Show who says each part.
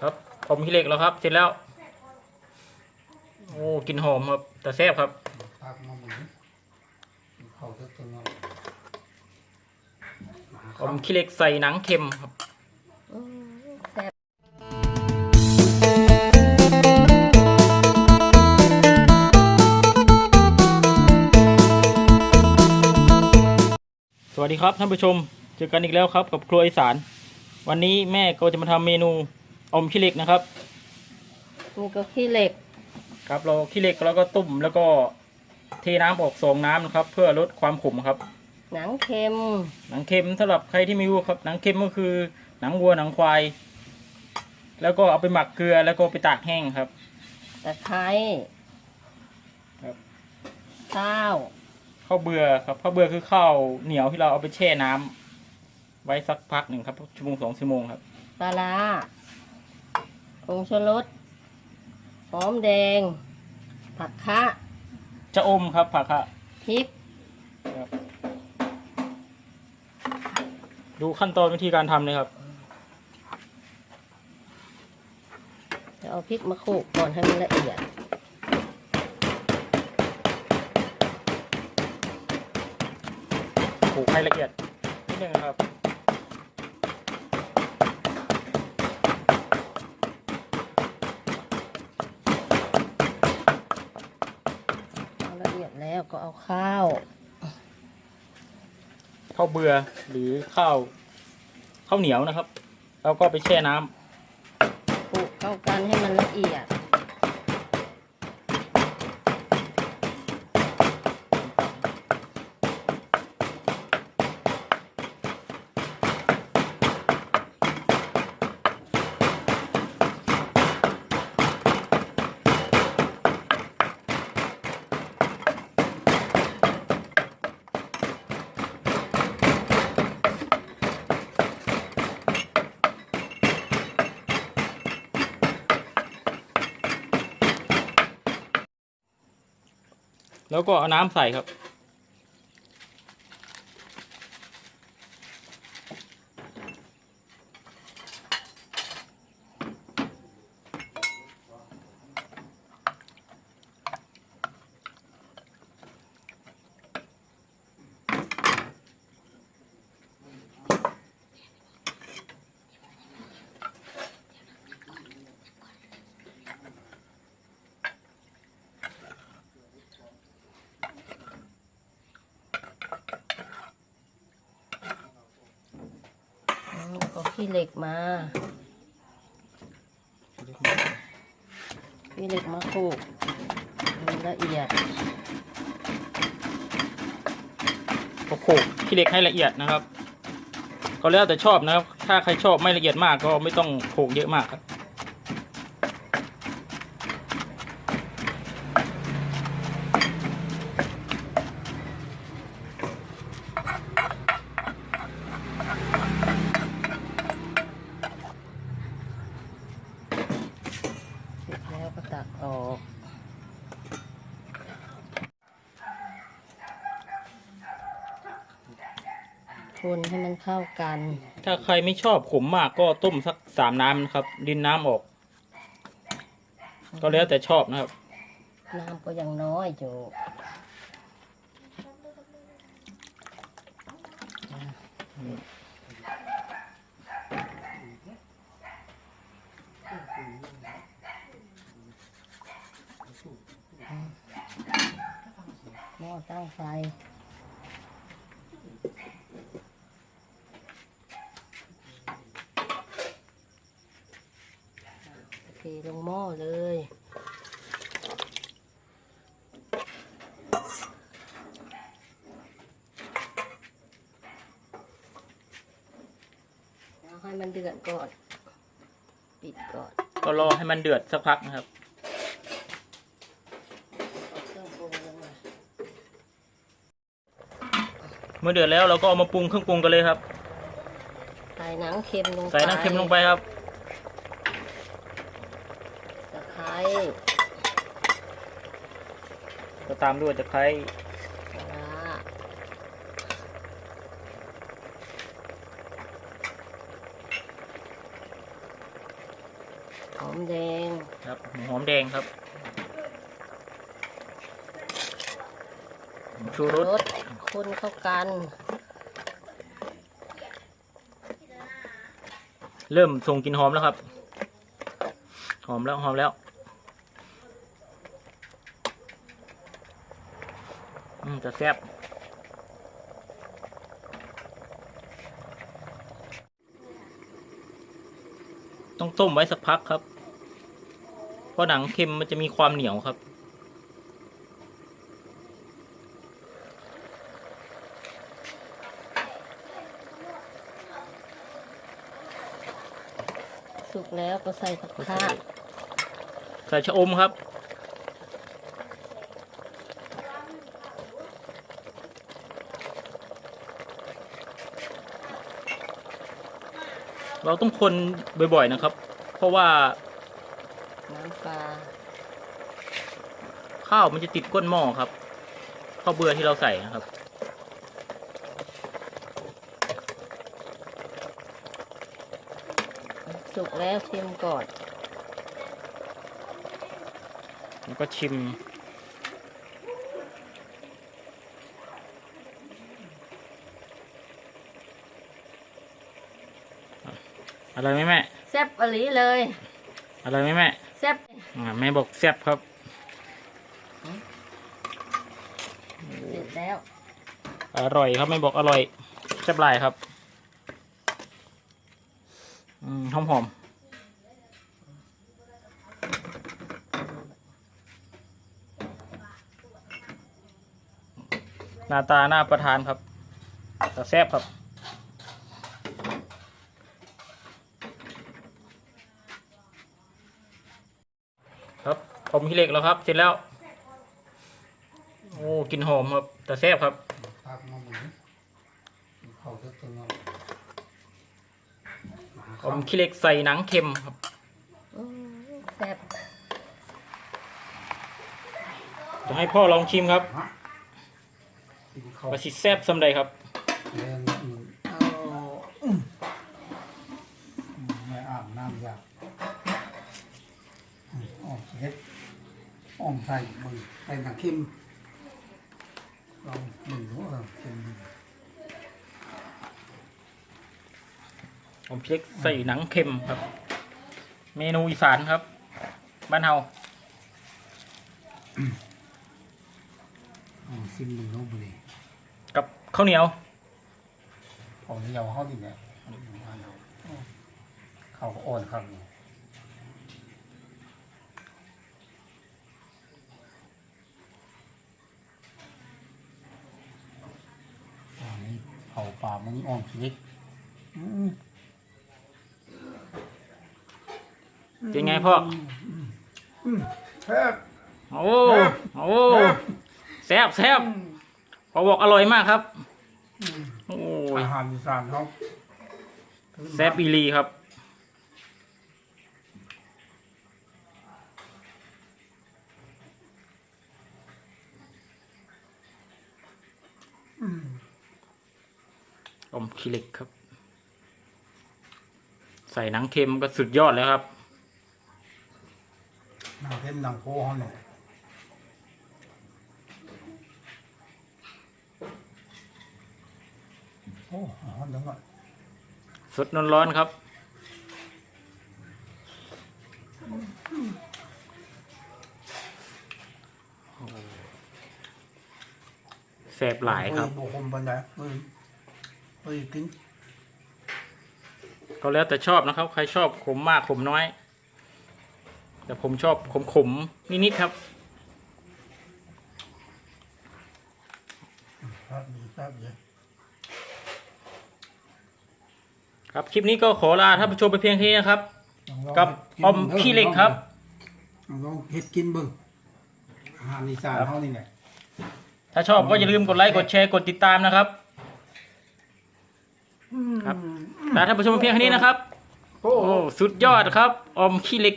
Speaker 1: ครับผมขี้เหล็กแล้วครับ เสร็จแล้ว โอ้กลินหอมครับ แต่แซ่บครับ
Speaker 2: ปากมาหมุนเขาจะตัวน้อย
Speaker 1: ผมขี้เหล็กใส่หนังเค็มครับ
Speaker 3: อืมแซ่บ
Speaker 1: สวัสดีครับท่านผู้ชม เจอกันอีกแล้วครับกับครัวอีสาน วันนี้แม่ก็จะมาทำเมนู อมขี้เหล็กนะครับ
Speaker 3: นี่ก็ขี้เหล็ก
Speaker 1: ครับเราขี้เหล็กแล้วก็ตุ่มแล้วก็เทน้ำออกสองน้ำนะครับ เพื่อลดความขมครับ
Speaker 3: หนังเค็ม
Speaker 1: หนังเค็มสำหรับใครที่ไม่รู้ครับหนังเค็มก็คือหนังวัวหนังควาย แล้วก็เอาไปหมักเกลือแล้วก็ไปตากแห้งครับ
Speaker 3: ตะไคร้
Speaker 1: ครับ
Speaker 3: ข้าว
Speaker 1: ข้าวเบื่อครับข้าวเบื่อคือข้าวเหนียวที่เราเอาไปแช่น้ำไว้สักพักหนึ่งครับชั่วโมงสองชั่วโมงครับ
Speaker 3: ปลาร้า ผงชูรสหอมแดง ผักคะ
Speaker 1: จะอมครับผักค่ะ
Speaker 3: พริก
Speaker 1: ครับดูขั้นตอนวิธีการทำเลยครับ
Speaker 3: จะเอาพริกมาโขลกก่อนให้มันละเอียด
Speaker 1: ผูกให้ละเอียดนิดนึงนะครับ
Speaker 3: เอาละเอียด แล้วก็เอาข้าว
Speaker 1: ข้าวเบื่อหรือข้าวข้าวเหนียวนะครับ แล้วก็ไปแช่น้ำ
Speaker 3: คลุกเข้ากันให้มันละเอียด
Speaker 1: แล้วก็เอาน้ำใส่ครับ
Speaker 3: อืมก็ ขี้เหล็กมาขี้เหล็กมาโขกมันละเอียด
Speaker 1: ก็โขกขี้เหล็กให้ละเอียดนะครับ ก็แล้วแต่ชอบนะครับ ถ้าใครชอบไม่ละเอียดมากก็ไม่ต้องโขกเยอะมากครับ
Speaker 3: เสร็จแล้วก็ตักออก คนให้มันเข้ากัน
Speaker 1: ถ้าใครไม่ชอบขมมากก็ต้มสักสามน้ำนะครับ ดินน้ำออก ก็แล้วแต่ชอบนะครับ
Speaker 3: น้ำก็ยังน้อยอยู่หม้อตั้งไฟ โอเค ลงหม้อเลยเอาให้มันเดือดก่อน ปิดก่อน
Speaker 1: ก็รอให้มันเดือดสักพักนะครับ
Speaker 3: เอาเครื่องปรุงลงมา
Speaker 1: เมื่อเดือดแล้วเราก็เอามาปรุงเครื่องปรุงกันเลยครับ
Speaker 3: ใส่หนังเค็มลงไป
Speaker 1: ใส่น้ำเค็มลงไปครับ
Speaker 3: ตะไคร้
Speaker 1: ก็ตามด้วยตะไคร้
Speaker 3: ปลาร้าหอมแดง
Speaker 1: ครับหอมแดงครับชูร
Speaker 3: ร
Speaker 1: ส
Speaker 3: สคนเข้ากัน
Speaker 1: เริ่มส่งกลิ่นหอมแล้วครับ หอมแล้วหอมแล้วอืม จะแซ่บต้องต้มไว้สักพักครับ เพราะหนังเค็มมันจะมีความเหนียวครับ
Speaker 3: สุกแล้วก็ใส่ผักคาด
Speaker 1: ใส่ชะอมครับ เราต้องคนบ่อยๆนะครับ เพราะว่า
Speaker 3: น้ำปลา
Speaker 1: ข้าวมันจะติดก้นหม้อครับข้าวเบื่อที่เราใส่นะครับ
Speaker 3: สุกแล้วชิมก่อน
Speaker 1: แล้วก็ชิม อะไรไหมแม่
Speaker 3: แซ่บอหลีเลย
Speaker 1: อะไรไหมแม่
Speaker 3: แซ่บ
Speaker 1: อ่าแม่บอกแซ่บครับ
Speaker 3: เสร็จแล้ว
Speaker 1: อร่อยครับแม่บอกอร่อยแซ่บหลายครับอืมหอมหอมหน้าตาหน้าประทานครับแต่แซ่บครับ ครับผมพี่เล็กแล้วครับ เสร็จแล้ว โอ้กลินหอมครับ แต่แซ่บครับ
Speaker 2: พักมาหมุนเขาจะตัวน้อย
Speaker 1: ผมขี้เหล็กใส่หนังเค็มครับ
Speaker 3: อืมแซ่บ
Speaker 1: จะให้พ่อลองชิมครับ
Speaker 2: ฮะกินเขา
Speaker 1: ว่าสิแซ่บสำใดครับ
Speaker 2: เล่นอืมเอาอืมไม่อาบน้ำยากอืมอ้อมเฮ็ด อ้อมใส่มือใส่หนังเข้มลองมือเออเค็มดี
Speaker 1: ผมขี้เหล็กใส่หนังเค็มครับ เมนูอีสานครับ บ้านเฮา
Speaker 2: อ๋อซิมมือน้องบุรี
Speaker 1: กับข้าวเหนียว
Speaker 2: เอาที่เราเข้าดิเนี่ยบ้านเราเขาก็อ่อนครับนี่อันนี้เผาปลา มันนี่อ่อนขี้เล็กอืม
Speaker 1: เป็นไงพ่อ
Speaker 2: แซ่บ
Speaker 1: โอ้โอ้แซ่บแซ่บพอบอกอร่อยมากครับ โอ้ย
Speaker 2: อาหารอีสานเขา
Speaker 1: แซ่บอีหลีครับอม ขี้เหล็กครับ ใส่หนังเค็มก็สุดยอดแล้วครับ
Speaker 2: หนังเค็มหนังโพเขาเนี่ยโอ้หอนจังเลย
Speaker 1: สดร้อนๆครับแสบหลายครับ
Speaker 2: โอ้ยโบคมปันไดเฮ้ย เฮ้ยกิน
Speaker 1: ก็แล้วแต่ชอบนะครับ ใครชอบขมมากขมน้อย แต่ผมชอบขมขมๆนิดๆครับ
Speaker 2: ครับดีครับดี
Speaker 1: ครับคลิปนี้ก็ขอลาท่านผู้ชมไปเพียงแค่นี้นะครับ
Speaker 2: ลองลอง
Speaker 1: กับ
Speaker 2: กิน
Speaker 1: อมขี้เหล็กครับ
Speaker 2: ลองลองเฮ็ดกินเบิ่งอาหารอีสานเขานี่แหละ
Speaker 1: ถ้าชอบก็อย่าลืมกดไลค์กดแชร์กดติดตามนะครับ ครับลาท่านผู้ชมไปเพียงแค่นี้นะครับ
Speaker 2: โอ้
Speaker 1: โอ้สุดยอดครับอมขี้เหล็ก